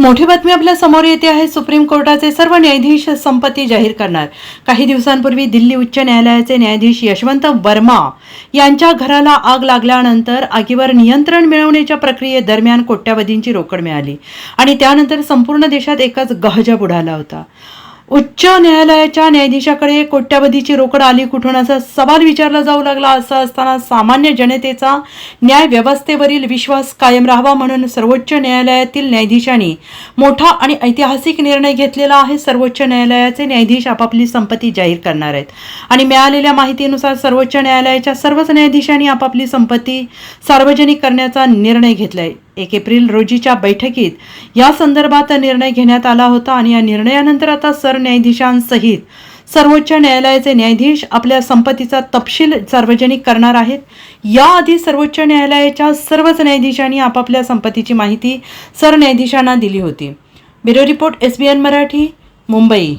मोठी बातमी आपल्यासमोर येते आहे. सुप्रीम कोर्टाचे सर्व न्यायाधीश संपत्ती जाहीर करणार. काही दिवसांपूर्वी दिल्ली उच्च न्यायालयाचे न्यायाधीश यशवंत वर्मा यांच्या घराला आग लागल्यानंतर आगीवर नियंत्रण मिळवण्याच्या प्रक्रियेदरम्यान कोट्यावधींची रोकड मिळाली आणि त्यानंतर संपूर्ण देशात एकच गहजब उडाला होता. उच्च न्यायालयाच्या न्यायाधीशाकडे कोट्यावधीची रोकड आली कुठून असा सवाल विचारला जाऊ लागला. असं असताना सामान्य जनतेचा न्याय व्यवस्थेवरील विश्वास कायम राहावा म्हणून सर्वोच्च न्यायालयातील न्यायाधीशांनी मोठा आणि ऐतिहासिक निर्णय घेतलेला आहे. सर्वोच्च न्यायालयाचे न्यायाधीश आपापली संपत्ती जाहीर करणार आहेत. आणि मिळालेल्या माहितीनुसार सर्वोच्च न्यायालयाच्या सर्वच न्यायाधीशांनी आपापली संपत्ती सार्वजनिक करण्याचा निर्णय घेतलाय. एक एप्रिल रोजीच्या बैठकीत या संदर्भात निर्णय घेण्यात आला होता आणि या निर्णयानंतर आता सरन्यायाधीशांसहित सर्वोच्च न्यायालयाचे न्यायाधीश आपल्या संपत्तीचा तपशील सार्वजनिक करणार आहेत. याआधी सर्वोच्च न्यायालयाच्या सर्वच न्यायाधीशांनी आपापल्या संपत्तीची माहिती सरन्यायाधीशांना दिली होती. Bureau report S B N Marathi Mumbai.